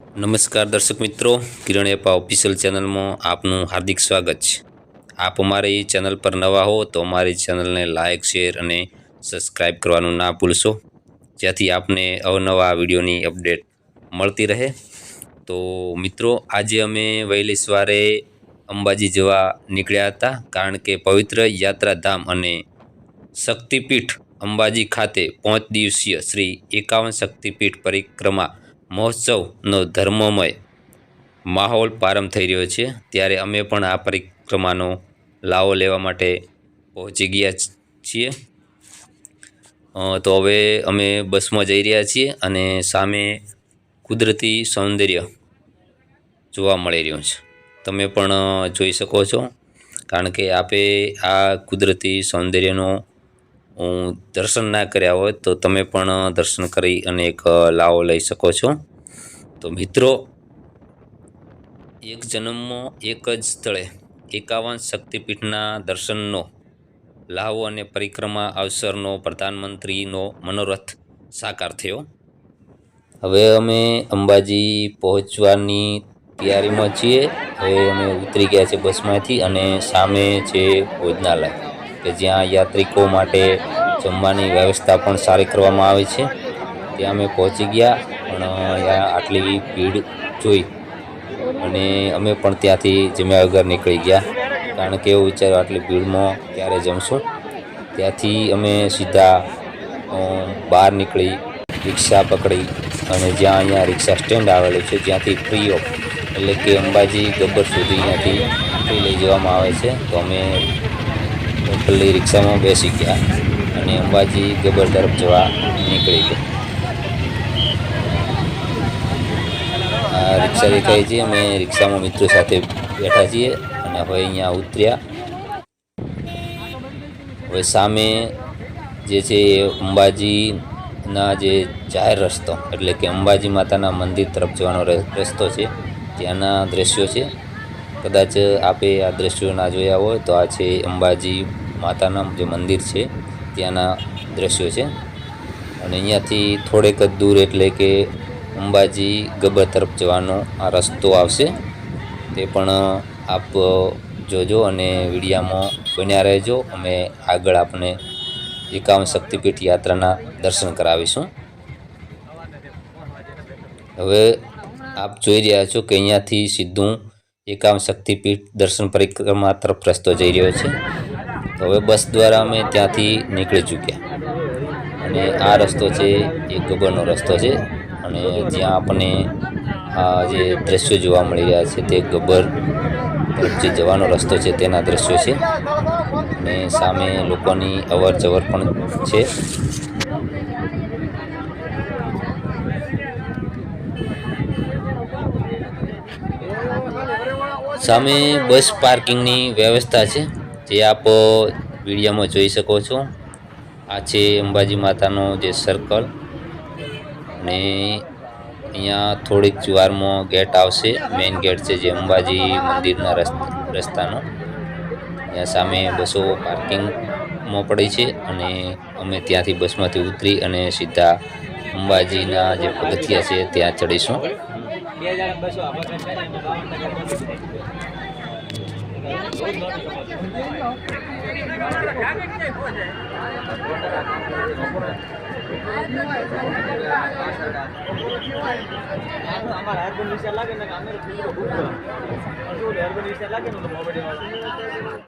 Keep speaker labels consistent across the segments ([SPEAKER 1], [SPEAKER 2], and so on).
[SPEAKER 1] નમસ્કાર દર્શક મિત્રો, કિરણ એપા ઓફિશિયલ ચેનલમાં આપનું હાર્દિક સ્વાગત છે. આપ અમારી ચેનલ પર નવા હો તો અમારી ચેનલને લાઇક શેર અને સબસ્ક્રાઇબ કરવાનું ના ભૂલશો. જેથી આપને અવનવા વિડીયોની અપડેટ મળતી રહે. તો મિત્રો, આજે અમે વહેલી સવારે અંબાજી જવા નીકળ્યા હતા, કારણ કે પવિત્ર યાત્રાધામ અને શક્તિપીઠ અંબાજી ખાતે પાંચ દિવસીય શ્રી એકાવન શક્તિપીઠ પરિક્રમા મહોત્સવનો ધર્મમય માહોલ પ્રારંભ થઈ રહ્યો છે. ત્યારે અમે પણ આ પરિક્રમાનો લાવો લેવા માટે પહોંચી ગયા છીએ. તો હવે અમે બસમાં જઈ રહ્યા છીએ અને સામે કુદરતી સૌંદર્ય જોવા મળી રહ્યું છે. તમે પણ જોઈ શકો છો. કારણ કે આપે આ કુદરતી સૌંદર્યનો દર્શન ના કર્યા હોય તો તમે પણ દર્શન કરી અને એક લાવો લઈ શકો છો. તો મિત્રો, એક જન્મમાં એક જ સ્થળે એકાવન શક્તિપીઠના દર્શનનો લાવો અને પરિક્રમા અવસરનો પ્રધાનમંત્રીનો મનોરથ સાકાર થયો. હવે અમે અંબાજી પહોંચવાની તૈયારીમાં છીએ. હવે અમે ઉતરી ગયા છે બસમાંથી અને સામે છે ભોજનાલય. કે જ્યાં યાત્રિકો માટે જમવાની વ્યવસ્થા પણ સારી કરવામાં આવે છે. ત્યાં અમે પહોંચી ગયા, પણ આટલી ભીડ જોઈ અને અમે પણ ત્યાંથી જમ્યા વગર નીકળી ગયા. કારણ કે એવું વિચાર્યું, આટલી ભીડમાં ક્યારે જમશું? ત્યાંથી અમે સીધા બહાર નીકળી, રિક્ષા પકડી અને જ્યાં અહીંયા રિક્ષા સ્ટેન્ડ આવેલું છે, જ્યાંથી ફ્રી ઓફ એટલે કે અંબાજી ગબ્બર સુધી અહીંયાથી ફ્રી લઈ જવામાં આવે છે. તો અમે પેલી રિક્ષામાં બેસી ગયા અને અંબાજી ગબર તરફ જવા નીકળી ગયા. આ રિક્ષા દેખાય છે. અમે રિક્ષામાં મિત્રો સાથે બેઠા છીએ અને હવે અહીંયા ઉતર્યા. હવે સામે જે છે એ અંબાજીના જે જાહેર રસ્તો, એટલે કે અંબાજી માતાના મંદિર તરફ જવાનો રસ્તો છે. ત્યાંના દ્રશ્યો છે. કદાચ આપે આ દ્રશ્યો ના જોયા હોય તો આ છે અંબાજી માતાના જે મંદિર છે, ત્યાંના દ્રશ્યો છે. અને અહીંયાથી થોડેક જ દૂર એટલે કે અંબાજી ગબ્બર તરફ જવાનો આ રસ્તો આવશે. તે પણ આપ જોજો અને વિડીયામાં બન્યા રહેજો. અમે આગળ આપને એકાવન શક્તિપીઠ યાત્રાના દર્શન કરાવીશું. હવે આપ જોઈ રહ્યા છો કે અહીંયાથી સીધું એકાવન શક્તિપીઠ દર્શન પરિક્રમા તરફ રસ્તો જઈ રહ્યો છે. હવે બસ દ્વારા અમે ત્યાંથી નીકળી ચૂક્યા. અને આ રસ્તો છે, એ ગબરનો રસ્તો છે. અને જ્યાં આપણને આ જે દ્રશ્યો જોવા મળી રહ્યા છે, તે ગબ્બર જે જવાનો રસ્તો છે, તેના દ્રશ્યો છે. અને સામે લોકોની અવર જવર પણ છે. સામે બસ પાર્કિંગની વ્યવસ્થા છે, જે આપ વિડીયોમાં જોઈ શકો છો. આ છે અંબાજી માતાનો જે સર્કલ અને અહીંયા થોડીક જુવારમાં ગેટ આવશે મેઇન ગેટ છે જે અંબાજી મંદિરના રસ્તા, રસ્તાનો. ત્યાં સામે બસો પાર્કિંગમાં પડી છે અને અમે ત્યાંથી બસમાંથી ઉતરી અને સીધા અંબાજીના જે પગથિયા છે ત્યાં ચડીશું.
[SPEAKER 2] અમારા હેરબન વિશે લાગે ને અમે
[SPEAKER 3] હેરબન વિશે
[SPEAKER 2] લાગે ને મોબાઈલ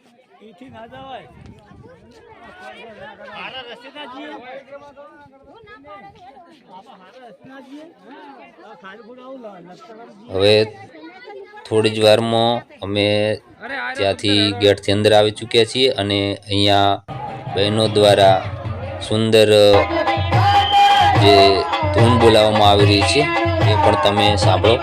[SPEAKER 2] રસ્તે ના જવાય. હારા રસ્તે ના જઈએ
[SPEAKER 1] હવે થોડી જ વારમાં અમે ત્યાંથી ગેટથી અંદર આવી ચૂક્યા છીએ અને અહીંયા બહેનો દ્વારા સુંદર જે ધૂન બોલાવવામાં આવી રહી છે, એ પણ તમે સાંભળો.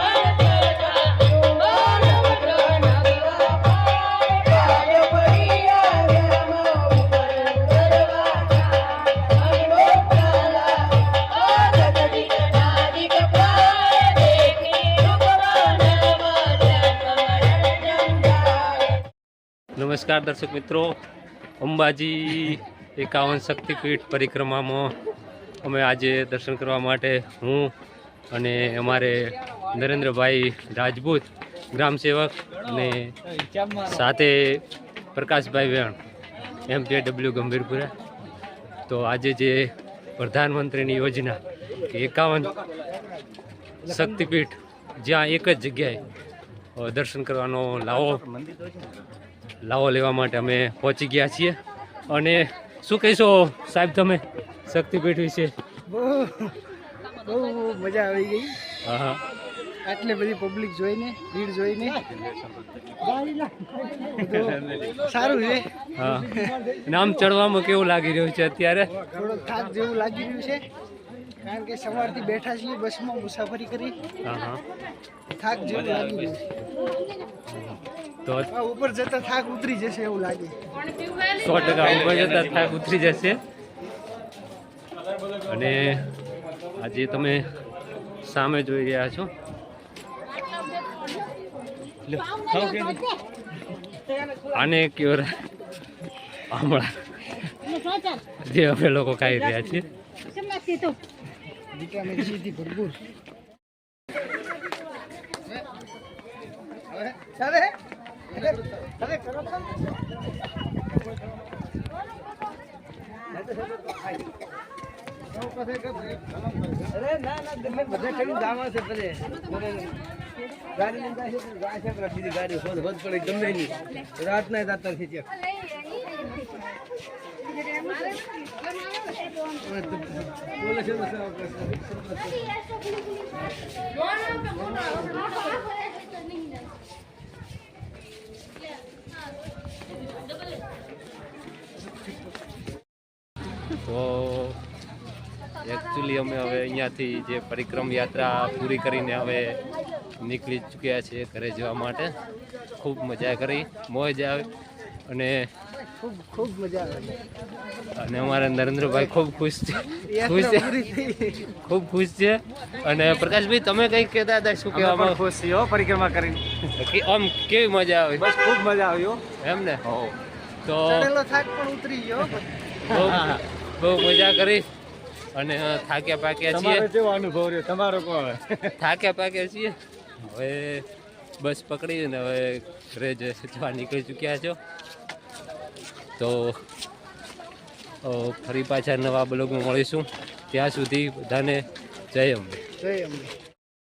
[SPEAKER 4] નમસ્કાર દર્શક મિત્રો. અંબાજી એકાવન શક્તિપીઠ પરિક્રમામાં અમે આજે દર્શન કરવા માટે હું અને અમારે નરેન્દ્રભાઈ રાજપૂત ગ્રામ સેવક અને સાથે પ્રકાશભાઈ વેણ, એમ જે ડબલ્યુ ગંભીરપુરા. તો આજે જે પ્રધાનમંત્રીની યોજના એકાવન શક્તિપીઠ જ્યાં એક જ જગ્યાએ દર્શન કરવાનો લાવો. લાવો લેવા માટે અમે પહોંચી ગયા છીએ. અને શું કહેશો સાહેબ તમે? શક્તિપીઠ વિશે?
[SPEAKER 3] બહુ મજા આવી ગઈ.
[SPEAKER 4] હા.
[SPEAKER 3] આટલી બધી પબ્લિક જોઈને ભીડ જોઈને. સારું છે.
[SPEAKER 4] હા. નામ ચડવામાં કેવું લાગી રહ્યું છે અત્યારે?
[SPEAKER 3] થોડોક થાક જેવું લાગી રહ્યું છે. કારણ કે સવારથી બેઠા છીએ બસમાં મુસાફરી કરી.
[SPEAKER 4] હા હા.
[SPEAKER 3] થાક જેવું લાગી
[SPEAKER 4] તો
[SPEAKER 3] ઉપર જતા થાક ઉતરી જશે એવું લાગે.
[SPEAKER 4] સો ટકા ઉપર જતા થાક ઉતરી જશે. અને આજે તમે સામે જોઈ રહ્યા છો? આને કયો રે? હમણાં જે અમે લોકો ખાઈ રહ્યા છીએ.
[SPEAKER 3] વિટામિન સી થી ભરપૂર
[SPEAKER 2] રાત ના જાતા છે
[SPEAKER 4] તો એકચ્યુઅલી અમે હવે અહીંયાથી જે પરિક્રમ યાત્રા પૂરી કરીને હવે નીકળી ચૂક્યા છીએ ઘરે જવા માટે. ખૂબ મજા કરી, મોજ આવે અને
[SPEAKER 3] ખૂબ ખૂબ મજા આવે.
[SPEAKER 4] અને અમારા નરેન્દ્રભાઈ ખૂબ ખુશ છે. ખુશ છે. ખૂબ ખુશ છે. અને પ્રકાશભાઈ તમે કંઈક કહેતા હતા શું કહેવામાં?
[SPEAKER 2] ખુશ છીએ હો પરિક્રમા કરીને.
[SPEAKER 4] આમ કેવી મજા આવી?
[SPEAKER 2] બસ ખૂબ મજા આવી હો.
[SPEAKER 4] એમ ને? તો
[SPEAKER 3] ચડેલો થાક પણ ઉતરી ગયો
[SPEAKER 4] બહુ બહુ મજા કરી. અને થાક્યા પાક્યા છીએ.
[SPEAKER 2] તમારો કેવો અનુભવ રહ્યો? તમારો કોણ
[SPEAKER 4] થાક્યા પાક્યા છીએ. હવે બસ પકડીને હવે ઘરે જ જવા નીકળી ચૂક્યા છો. તો ફરી પાછા નવા બ્લોગમાં મળીશું. ત્યાં સુધી બધાને જય અંબે.
[SPEAKER 3] જય અંબે.